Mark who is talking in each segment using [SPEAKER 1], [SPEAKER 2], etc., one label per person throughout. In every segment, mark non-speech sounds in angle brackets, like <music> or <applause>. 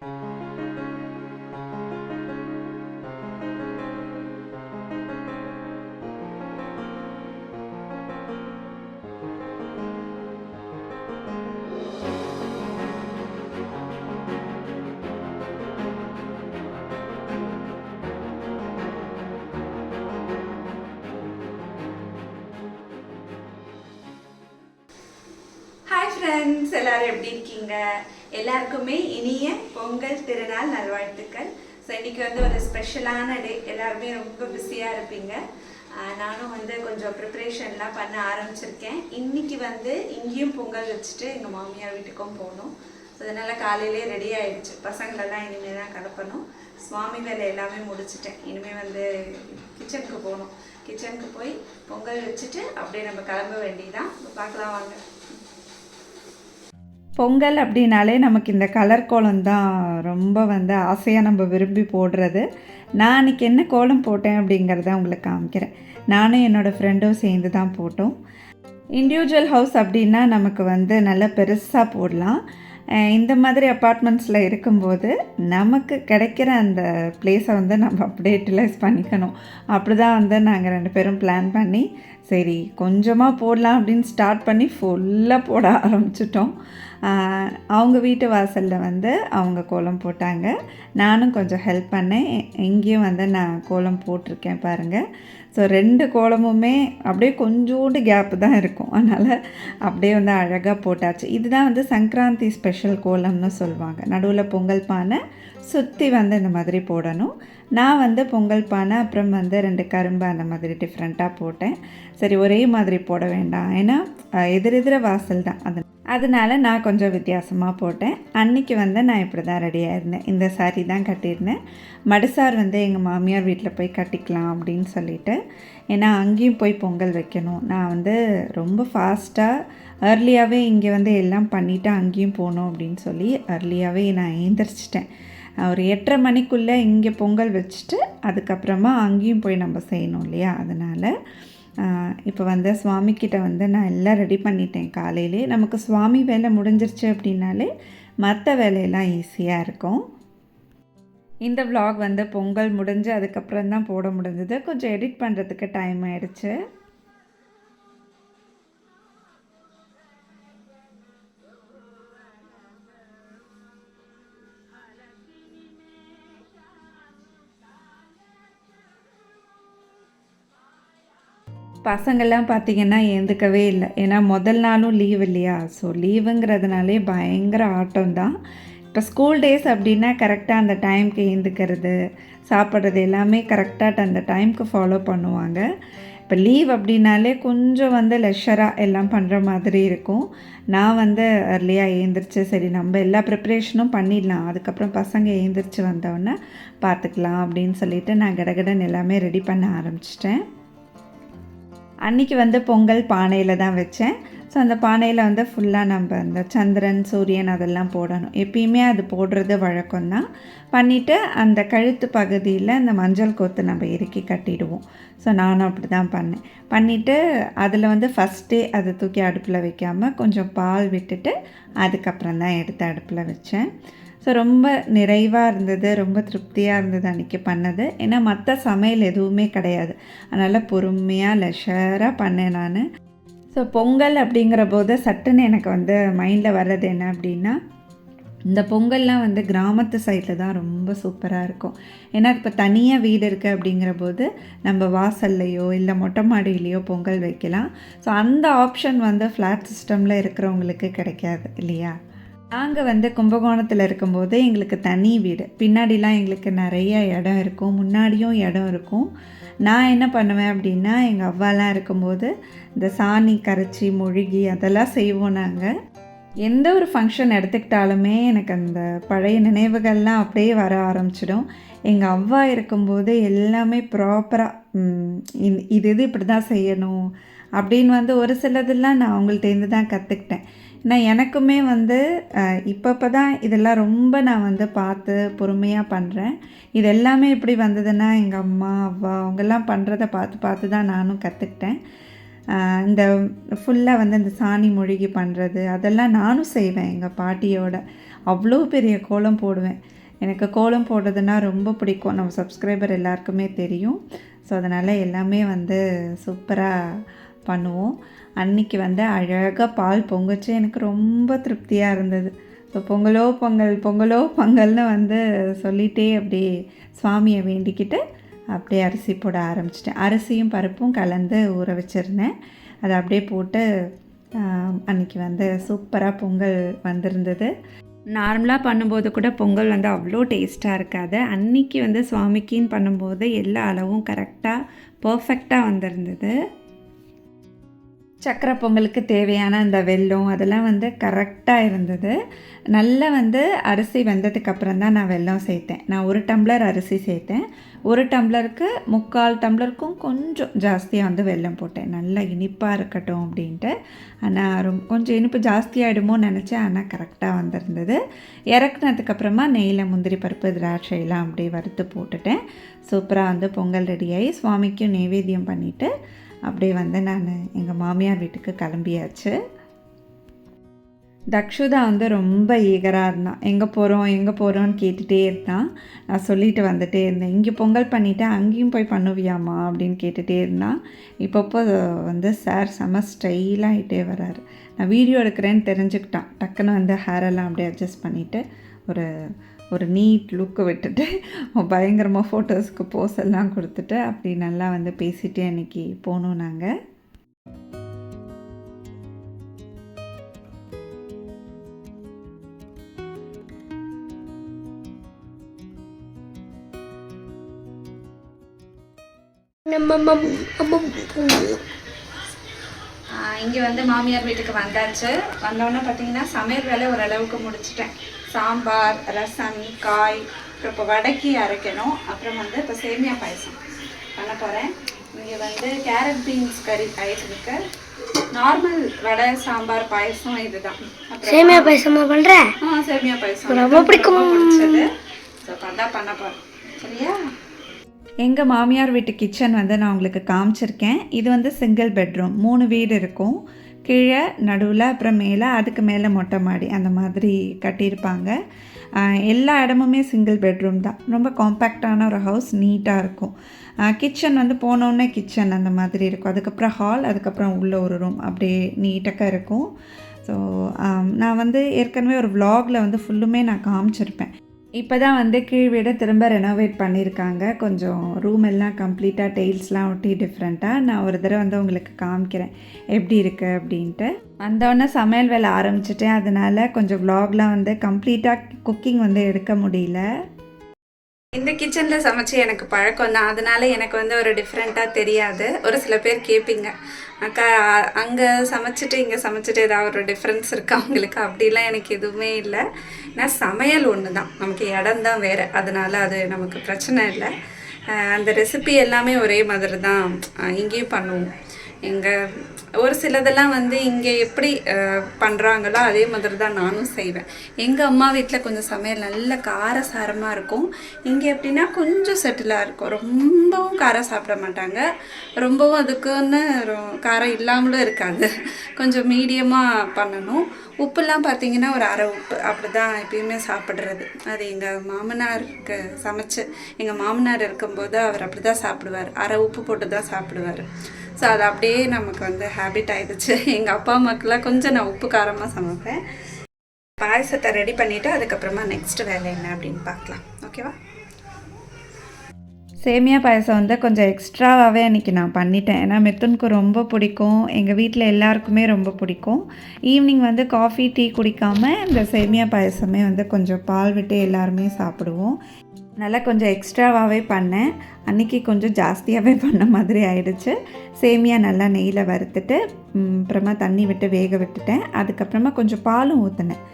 [SPEAKER 1] Thank you. Friends எல்லாரும் எப்படி இருக்கீங்க? எல்லாருக்குமே இனிய பொங்கல் திருநாள் நல்வாழ்த்துக்கள். ஸோ இன்னைக்கு வந்து ஒரு ஸ்பெஷலான டே எல்லாருமே ரொம்ப பிஸியாக இருப்பீங்க. நானும் வந்து கொஞ்சம் ப்ரிப்ரேஷன்லாம் பண்ண ஆரம்பிச்சிருக்கேன். இன்னைக்கு வந்து இங்கேயும் பொங்கல் வச்சுட்டு எங்கள் மாமியார் வீட்டுக்கும் போகணும். ஸோ அதனால் காலையிலே ரெடி ஆகிடுச்சு பசங்களெல்லாம் இனிமேல் தான் கிளப்பணும். சுவாமி வேலை எல்லாமே முடிச்சிட்டேன். இனிமேல் வந்து கிச்சனுக்கு போகணும். கிச்சனுக்கு போய் பொங்கல் வச்சுட்டு அப்படியே நம்ம கிளம்ப வேண்டியதான் பார்க்கலாம் வாங்க.
[SPEAKER 2] பொங்கல் அப்படின்னாலே நமக்கு இந்த கலர் கோலம் தான் ரொம்ப வந்து ஆசையாக நம்ம விரும்பி போடுறது. நான் அன்றைக்கி என்ன கோலம் போட்டேன் அப்படிங்கிறத உங்களுக்கு காமிக்கிறேன். நானும் என்னோடய ஃப்ரெண்டும் சேர்ந்து தான் போட்டோம். இண்டிவிஜுவல் ஹவுஸ் அப்படின்னா நமக்கு வந்து நல்லா பெருசாக போடலாம். இந்த மாதிரி அப்பார்ட்மெண்ட்ஸில் இருக்கும்போது நமக்கு கிடைக்கிற அந்த பிளேஸை வந்து நம்ம அப்படியே யூட்டிலைஸ் பண்ணிக்கணும். அப்படி தான் வந்து நாங்கள் ரெண்டு பேரும் பிளான் பண்ணி சரி கொஞ்சமாக போடலாம் அப்படின்னு ஸ்டார்ட் பண்ணி ஃபுல்லாக போட ஆரம்பிச்சிட்டோம். அவங்க வீட்டு வாசலில் வந்து அவங்க கோலம் போட்டாங்க. நானும் கொஞ்சம் ஹெல்ப் பண்ணேன். இங்கேயும் வந்து நான் கோலம் போட்டிருக்கேன் பாருங்கள் ஸோ ரெண்டு கோலமுமே அப்படியே கொஞ்சோண்டு கேப்பு தான் இருக்கும். அதனால் அப்படியே வந்து அழகாக போட்டாச்சு. இதுதான் வந்து சங்கராந்தி ஸ்பெஷல் கோலம்னு சொல்லுவாங்க. நடுவில் பொங்கல் பானை சுற்றி வந்து இந்த மாதிரி போடணும். நான் வந்து பொங்கல் பானை அப்புறம் வந்து ரெண்டு கரும்பு அந்த மாதிரி டிஃப்ரெண்ட்டாக போட்டேன். சரி ஒரே மாதிரி போட வேண்டாம். ஏன்னா எதிரெதிர வாசல் தான். அது அதனால நான் கொஞ்சம் வித்தியாசமாக போட்டேன். அன்றைக்கி வந்து நான் இப்படி தான் ரெடியாக இருந்தேன். இந்த saree தான் கட்டியிருந்தேன். மடுசார் வந்து எங்கள் மாமியார் வீட்டில் போய் கட்டிக்கலாம் அப்படின்னு சொல்லிட்டு ஏன்னா அங்கேயும் போய் பொங்கல் வைக்கணும். நான் வந்து ரொம்ப ஃபாஸ்ட்டாக ஏர்லியாகவே இங்கே வந்து எல்லாம் பண்ணிவிட்டு அங்கேயும் போகணும் அப்படின்னு சொல்லி ஏர்லியாகவே நான் ஏந்திரிச்சிட்டேன் ஒரு எட்டரை மணிக்குள்ளே இங்கே பொங்கல் வச்சுட்டு அதுக்கப்புறமா அங்கேயும் போய் நம்ம செய்யணும் இல்லையா? அதனால் இப்போ வந்து சுவாமிக்கிட்ட வந்து நான் எல்லாம் ரெடி பண்ணிட்டேன். காலையிலே நமக்கு சுவாமி வேலை முடிஞ்சிருச்சு அப்படின்னாலே மற்ற வேலையெல்லாம் ஈஸியாக இருக்கும். இந்த வ்ளாக் வந்து பொங்கல் முடிஞ்சு அதுக்கப்புறம் தான் போட முடிஞ்சது. கொஞ்சம் எடிட் பண்ணுறதுக்கு டைம் ஆயிடுச்சு. பசங்கள்லாம் பார்த்தீங்கன்னா எழுந்துக்கவே இல்லை. ஏன்னா முதல் நாளும் லீவ் இல்லையா? ஸோ லீவுங்கிறதுனாலே பயங்கர ஆட்டம் தான். இப்போ ஸ்கூல் டேஸ் அப்படின்னா கரெக்டாக அந்த டைம்க்கு ஏந்துக்கிறது சாப்பிட்றது எல்லாமே கரெக்டாக அந்த டைம்க்கு ஃபாலோ பண்ணுவாங்க. இப்போ லீவ் அப்படின்னாலே கொஞ்சம் வந்து லெஷராக எல்லாம் பண்ணுற மாதிரி இருக்கும். நான் வந்து அர்லியாக ஏந்திரிச்சு சரி நம்ம எல்லா ப்ரிப்ரேஷனும் பண்ணிடலாம். அதுக்கப்புறம் பசங்க ஏந்திரிச்சு வந்தோடனே பார்த்துக்கலாம் அப்படின்னு சொல்லிட்டு நான் கடகடன் எல்லாமே ரெடி பண்ண ஆரம்பிச்சிட்டேன். அன்னைக்கு வந்து பொங்கல் பானையில் தான் வச்சேன். ஸோ அந்த பானையில் வந்து ஃபுல்லாக நம்ம அந்த சந்திரன் சூரியன் அதெல்லாம் போடணும். எப்பயுமே அது போடுறது வழக்கம்தான். பண்ணிவிட்டு அந்த கழுத்து பகுதியில் அந்த மஞ்சள் கொத்து நம்ம இறுக்கி கட்டிடுவோம். ஸோ நானும் அப்படி தான் பண்ணேன். பண்ணிவிட்டு அதில் வந்து ஃபஸ்ட்டே அதை தூக்கி அடுப்பில் வைக்காமல் கொஞ்சம் பால் விட்டுட்டு அதுக்கப்புறம் தான் எடுத்து அடுப்பில் வச்சேன். ஸோ ரொம்ப நிறைவாக இருந்தது ரொம்ப திருப்தியாக இருந்தது அன்றைக்கி பண்ணது. ஏன்னா மற்ற சமையல் எதுவுமே கிடையாது. அதனால் பொறுமையாக லெஷராக பண்ணேன் நான். ஸோ பொங்கல் அப்படிங்கிற போது சட்டுன்னு எனக்கு வந்து மைண்டில் வர்றது என்ன அப்படின்னா இந்த பொங்கல்லாம் வந்து கிராமத்து சைடில் தான் ரொம்ப சூப்பராக இருக்கும். ஏன்னா இப்போ தனியாக வீடு இருக்குது அப்படிங்கிற போது நம்ம வாசல்லையோ இல்லை மொட்டை மாடியிலையோ பொங்கல் வைக்கலாம். ஸோ அந்த ஆப்ஷன் வந்து ஃப்ளாட் சிஸ்டமில் இருக்கிறவங்களுக்கு கிடைக்காது இல்லையா? நாங்கள் வந்து கும்பகோணத்தில் இருக்கும்போது எங்களுக்கு தனி வீடு. பின்னாடிலாம் எங்களுக்கு நிறைய இடம் இருக்கும். முன்னாடியும் இடம் இருக்கும். நான் என்ன பண்ணுவேன் அப்படின்னா எங்கள் அவ்வாலாம் இருக்கும்போது இந்த சாணி கரைச்சி மொழிகி அதெல்லாம் செய்வோம் நாங்கள் எந்த ஒரு ஃபங்க்ஷன் எடுத்துக்கிட்டாலுமே எனக்கு அந்த பழைய நினைவுகள்லாம் அப்படியே வர ஆரம்பிச்சிடும். எங்கள் அவ்வா இருக்கும்போது எல்லாமே ப்ராப்பராக இது இது இப்படி தான் செய்யணும். அப்படின்னு வந்து ஒரு சிலதெல்லாம் நான் அவங்கள்ட்டேருந்து தான் கற்றுக்கிட்டேன் நான் எனக்குமே வந்து இப்பப்போ தான் இதெல்லாம் ரொம்ப நான் வந்து பார்த்து பொறுமையாக பண்ணுறேன் இது எல்லாமே எப்படி வந்ததுன்னா எங்கள் அம்மா அவ்வா அவங்கெல்லாம் பண்ணுறத பார்த்து பார்த்து தான் நானும் கற்றுக்கிட்டேன் இந்த ஃபுல்லாக வந்து இந்த சாணி மொழிகி பண்ணுறது அதெல்லாம் நானும் செய்வேன். எங்கள் பாட்டியோட அவ்வளோ பெரிய கோலம் போடுவேன். எனக்கு கோலம் போடுறதுன்னா ரொம்ப பிடிக்கும். நம்ம சப்ஸ்கிரைபர் எல்லாருக்குமே தெரியும். ஸோ அதனால் எல்லாமே வந்து சூப்பராக பண்ணுவோம். அன்னைக்கு வந்து அழகாக பால் பொங்குச்சு. எனக்கு ரொம்ப திருப்தியாக இருந்தது. ஸோ பொங்கலோ பொங்கல் பொங்கலோ பொங்கல்னு வந்து சொல்லிகிட்டே அப்படியே சுவாமியை வேண்டிக்கிட்டு அப்படியே அரிசி போட ஆரம்பிச்சிட்டேன். அரிசியும் பருப்பும் கலந்து ஊற வச்சுருந்தேன். அதை அப்படியே போட்டு அன்றைக்கி அன்னைக்கு வந்து சூப்பராக பொங்கல் வந்திருந்தது. நார்மலாக பண்ணும்போது கூட பொங்கல் வந்து அவ்வளோ டேஸ்ட்டாக இருக்காது. அன்னைக்கு வந்து சுவாமிக்குன்னு பண்ணும்போது எல்லா அளவும் கரெக்டாக பர்ஃபெக்டாக வந்திருந்தது. சக்கரை பொங்கலுக்கு தேவையான அந்த வெல்லம் அதெல்லாம் வந்து கரெக்டாக இருந்தது. நல்லா வந்து அரிசி வெந்ததுக்கப்புறம் தான் நான் வெல்லம் சேர்த்தேன். நான் ஒரு டம்ளர் அரிசி சேர்த்தேன். ஒரு டம்ளருக்கு முக்கால் டம்ளருக்கும் கொஞ்சம் ஜாஸ்தியாக வந்து வெல்லம் போட்டேன். நல்லா இனிப்பாக இருக்கட்டும் அப்படின்ட்டு. ஆனால் ரொம்ப கொஞ்சம் இனிப்பு ஜாஸ்தியாகிடுமோ நினச்சேன். ஆனால் கரெக்டாக வந்திருந்தது. இறக்குனதுக்கப்புறமா நெய்யில் முந்திரி பருப்பு திராட்சை எல்லாம் அப்படியே வறுத்து போட்டுட்டேன். சூப்பராக வந்து பொங்கல் ரெடியாகி சுவாமிக்கும் நெய்வேத்தியம் பண்ணிவிட்டு அப்படியே வந்து நான் எங்கள் மாமியார் வீட்டுக்கு கிளம்பியாச்சு. தக்ஷுதா வந்து ரொம்ப ஈகராக இருந்தான். எங்கே போகிறோம் எங்கே போகிறோன்னு கேட்டுகிட்டே இருந்தான். நான் சொல்லிட்டு வந்துட்டே இருந்தேன். இங்கே பொங்கல் பண்ணிவிட்டு அங்கேயும் போய் பண்ணுவியாம்மா? அப்படின்னு கேட்டுகிட்டே இருந்தான். இப்பப்போ வந்து சார் செம ஸ்டைலாகிட்டே வராரு. நான் வீடியோ எடுக்கிறேன்னு தெரிஞ்சுக்கிட்டான். டக்குன்னு வந்து ஹேரெல்லாம் அப்படியே அட்ஜஸ்ட் பண்ணிவிட்டு ஒரு ஒரு நீட் லுக்கு விட்டுட்டு <laughs> பயங்கரமாக ஃபோட்டோஸ்க்கு போஸ் எல்லாம் கொடுத்துட்டு அப்படி நல்லா வந்து பேசிட்டு அன்றைக்கி போனோம் நாங்கள்
[SPEAKER 1] இங்கே வந்து மாமியார் வீட்டுக்கு வந்தாச்சு. வந்தோடனே பார்த்தீங்கன்னா சமையல் வேலை ஓரளவுக்கு முடிச்சிட்டேன். சாம்பார் ரசம் காய் அப்புறம் இப்போ வடக்கி அரைக்கணும். அப்புறம் வந்து இப்போ சேமியா பாயசம் பண்ண போகிறேன் இங்கே வந்து கேரட் பீன்ஸ் கறி ஆயிட்டு நார்மல் வடை சாம்பார் பாயசம் இதுதான்.
[SPEAKER 3] சேமியா பாயசமா பண்ற?
[SPEAKER 1] ஆ சேமியா பாயசம்.
[SPEAKER 3] ரொம்ப பிடிக்கும்.
[SPEAKER 1] பிடிச்சது. ஸோ பண்ண போகிறேன் சரியா?
[SPEAKER 2] எங்கள் மாமியார் வீட்டு கிச்சன் வந்து நான் உங்களுக்கு காமிச்சிருக்கேன். இது வந்து சிங்கிள் பெட்ரூம் மூணு வீடு இருக்கும். கீழே நடுவில் அப்புறம் மேலே அதுக்கு மேலே மொட்டை மாடி அந்த மாதிரி கட்டியிருப்பாங்க. எல்லா இடமுமே சிங்கிள் பெட்ரூம் தான். ரொம்ப காம்பேக்டான ஒரு ஹவுஸ் நீட்டாக இருக்கும். கிச்சன் வந்து போனோடனே கிச்சன் அந்த மாதிரி இருக்கும். அதுக்கப்புறம் ஹால் அதுக்கப்புறம் உள்ள ஒரு ரூம் அப்படியே நீட்டக்காக இருக்கும். ஸோ நான் வந்து ஏற்கனவே ஒரு vlogல வந்து ஃபுல்லுமே நான் காமிச்சிருப்பேன். இப்போ தான் வந்து கீழ் வீடை திரும்ப ரெனோவேட் பண்ணியிருக்காங்க கொஞ்சம் ரூம் எல்லாம் கம்ப்ளீட்டாக டெய்ல்ஸ்லாம் ஒட்டி டிஃப்ரெண்ட்டாக நான் ஒரு தடவை வந்து உங்களுக்கு காமிக்கிறேன். எப்படி இருக்குது அப்படின்ட்டு. வந்தோடனே சமையல் வேலை ஆரம்பிச்சிட்டேன். அதனால் கொஞ்சம் வ்ளாக்லாம் வந்து கம்ப்ளீட்டாக குக்கிங் வந்து எடுக்க முடியல.
[SPEAKER 1] இந்த கிச்சனில் சமைச்சு எனக்கு பழக்கம் தான் அதனால எனக்கு வந்து ஒரு டிஃப்ரெண்ட்டாக தெரியாது. ஒரு சில பேர் கேட்பீங்க அக்கா அங்கே சமைச்சிட்டு இங்கே சமைச்சிட்டு ஏதாவது ஒரு டிஃப்ரென்ஸ் இருக்கா அவங்களுக்கு அப்படிலாம் எனக்கு எதுவுமே இல்லை. நான் சமையல் ஒன்று தான் நமக்கு இடம் தான் வேறு. அதனால அது நமக்கு பிரச்சனை இல்லை. அந்த ரெசிபி எல்லாமே ஒரே மாதிரி தான் இங்கேயும் பண்ணுவோம். எங்கள் ஒரு சிலதெல்லாம் வந்து இங்கே எப்படி பண்ணுறாங்களோ அதே மாதிரி தான் நானும் செய்வேன். எங்கள் அம்மா வீட்டில் கொஞ்சம் சமையல் நல்ல காரசாரமாக இருக்கும். இங்கே எப்படின்னா கொஞ்சம் செட்டிலாக இருக்கும். ரொம்பவும் காரம் சாப்பிட மாட்டாங்க. ரொம்பவும் அதுக்குன்னு ரொ- காரம் இல்லாமலும் இருக்காது. கொஞ்சம் மீடியமாக பண்ணணும். உப்புலாம் பார்த்தீங்கன்னா ஒரு அரை உப்பு. அப்படி தான் எப்பயுமே சாப்பிட்றது. அது எங்கள் மாமனாருக்கு சமைச்சு எங்கள் மாமனார் இருக்கும்போது அவர் அப்படி தான் சாப்பிடுவார். அரை உப்பு போட்டு தான் சாப்பிடுவார். ஸோ அது அப்படியே நமக்கு வந்து ஹேபிட் ஆயிடுச்சு. எங்கள் அப்பா அம்மாக்கெல்லாம் கொஞ்சம் நான் உப்பு காரமாக சமைப்பேன். பாயசத்தை ரெடி பண்ணிவிட்டு அதுக்கப்புறமா நெக்ஸ்ட் வேலை என்ன அப்படின்னு பார்க்கலாம். ஓகேவா
[SPEAKER 2] சேமியா பாயசம் வந்து கொஞ்சம் எக்ஸ்ட்ராவாகவே அன்றைக்கி நான் பண்ணிட்டேன். ஏன்னா மித்துனுக்கு ரொம்ப பிடிக்கும். எங்கள் வீட்டில் எல்லாருக்குமே ரொம்ப பிடிக்கும். ஈவினிங் வந்து காஃபி டீ குடிக்காமல் இந்த சேமியா பாயசமே வந்து கொஞ்சம் பால் விட்டு எல்லாருமே சாப்பிடுவோம். நல்லா கொஞ்சம் எக்ஸ்ட்ராவாகவே பண்ணேன். அன்றைக்கி கொஞ்சம் ஜாஸ்தியாகவே பண்ண மாதிரி ஆயிடுச்சு. சேமியா நல்லா நெய்யில் வறுத்துட்டு அப்புறமா தண்ணி விட்டு வேக விட்டுட்டேன். அதுக்கப்புறமா கொஞ்சம் பாலும் ஊற்றினேன்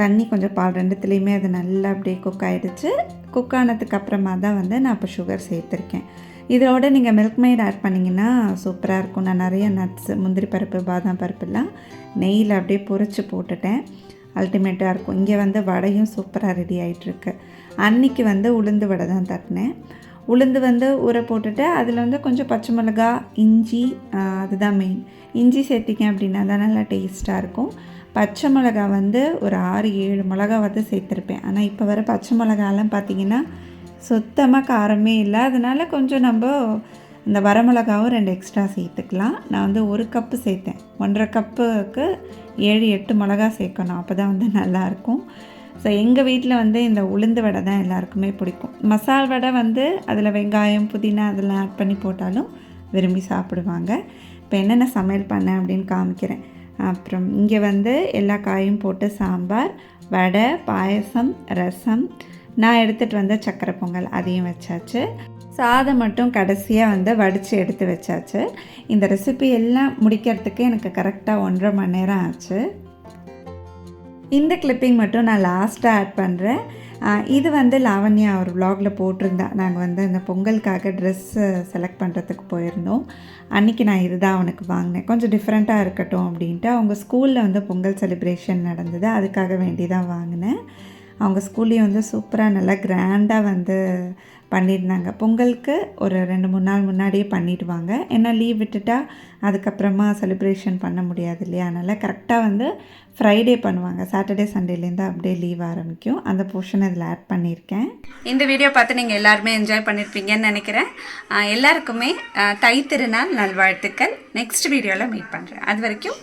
[SPEAKER 2] தண்ணி கொஞ்சம் பால் ரெண்டுத்துலேயுமே அது நல்லா அப்படியே குக் ஆகிடுச்சு குக் ஆனதுக்கு அப்புறமா தான் வந்து நான் இப்போ சுகர் சேர்த்துருக்கேன். இதோட நீங்கள் மில்க் மெய்ட் ஆட் பண்ணிங்கன்னா சூப்பராக இருக்கும். நான் நிறைய நட்ஸ் முந்திரி பருப்பு பாதாம் பருப்புலாம் நெய்யில் அப்படியே பொரிச்சு போட்டுட்டேன். அல்டிமேட்டாக இருக்கும். இங்கே வந்து வடையும் சூப்பராக ரெடி ஆகிட்டுருக்கு அன்னைக்கு வந்து உளுந்து வடை தான் தட்டினேன். உளுந்து வந்து ஊற போட்டுட்டு அதில் வந்து கொஞ்சம் பச்சை மிளகா இஞ்சி அதுதான் மெயின் இஞ்சி சேர்த்திங்க அப்படின்னா தான் நல்லா டேஸ்ட்டாக இருக்கும். பச்சை மிளகா வந்து ஒரு ஆறு ஏழு மிளகா வந்து சேர்த்துருப்பேன். ஆனால் இப்போ வர பச்சை மிளகாலாம் பார்த்தீங்கன்னா சுத்தமாக காரமே இல்லை. அதனால் கொஞ்சம் நம்ம இந்த வரமிளகாவும் ரெண்டு எக்ஸ்ட்ரா சேர்த்துக்கலாம். நான் வந்து ஒரு கப்பு சேர்த்தேன். ஒன்றரை கப்புக்கு ஏழு எட்டு மிளகா சேர்க்கணும். அப்போ தான் வந்து நல்லாயிருக்கும் ஸோ எங்கள் வீட்டில் வந்து இந்த உளுந்து வடை தான் எல்லாருக்குமே பிடிக்கும். மசால் வடை வந்து அதில் வெங்காயம் புதினா அதெல்லாம் ஆட் பண்ணி போட்டாலும் விரும்பி சாப்பிடுவாங்க. இப்போ என்னென்ன சமையல் பண்ணேன் அப்படின்னு காமிக்கிறேன். அப்புறம் இங்கே வந்து எல்லா காயும் போட்டு சாம்பார் வடை பாயசம் ரசம். நான் எடுத்துகிட்டு வந்த சக்கரை பொங்கல் அதையும் வச்சாச்சு. சாதம் மட்டும் கடைசியாக வந்து வடித்து எடுத்து வச்சாச்சு. இந்த ரெசிபி எல்லாம் முடிக்கிறதுக்கு எனக்கு கரெக்டாக ஒன்றரை மணி நேரம் ஆச்சு. இந்த கிளிப்பிங் மட்டும் நான் லாஸ்ட்டாக ஆட் பண்ணுறேன் இது வந்து லாவண்யா ஒரு விலாகில் போட்டிருந்தா. நாங்கள் வந்து இந்த பொங்கலுக்காக ட்ரெஸ்ஸு செலக்ட் பண்ணுறதுக்கு போயிருந்தோம். அன்றைக்கி நான் இதுதான் அவனுக்கு வாங்கினேன். கொஞ்சம் டிஃப்ரெண்ட்டாக இருக்கட்டும் அப்படின்ட்டு அவங்க ஸ்கூலில் வந்து பொங்கல் செலிப்ரேஷன் நடந்தது. அதுக்காக வேண்டி தான் வாங்கினேன். அவங்க ஸ்கூல்லேயும் வந்து சூப்பராக நல்லா கிராண்டாக வந்து பண்ணியிருந்தாங்க பொங்கலுக்கு ஒரு ரெண்டு மூணு நாள் முன்னாடியே பண்ணிடுவாங்க. ஏன்னா லீவ் விட்டுட்டா அதுக்கப்புறமா செலிப்ரேஷன் பண்ண முடியாது இல்லையா? அதனால் கரெக்டாக வந்து ஃப்ரைடே பண்ணுவாங்க. சாட்டர்டே சண்டேலேருந்து அப்படியே லீவ் ஆரம்பிக்கும். அந்த போர்ஷன் இதில் ஆட் பண்ணியிருக்கேன்.
[SPEAKER 1] இந்த வீடியோ பார்த்து நீங்கள் எல்லாருமே என்ஜாய் பண்ணியிருப்பீங்கன்னு நினைக்கிறேன். எல்லாருக்குமே தை திருநாள் நல்வாழ்த்துக்கள். நெக்ஸ்ட் வீடியோவில் மீட் பண்ணுறேன் அது வரைக்கும்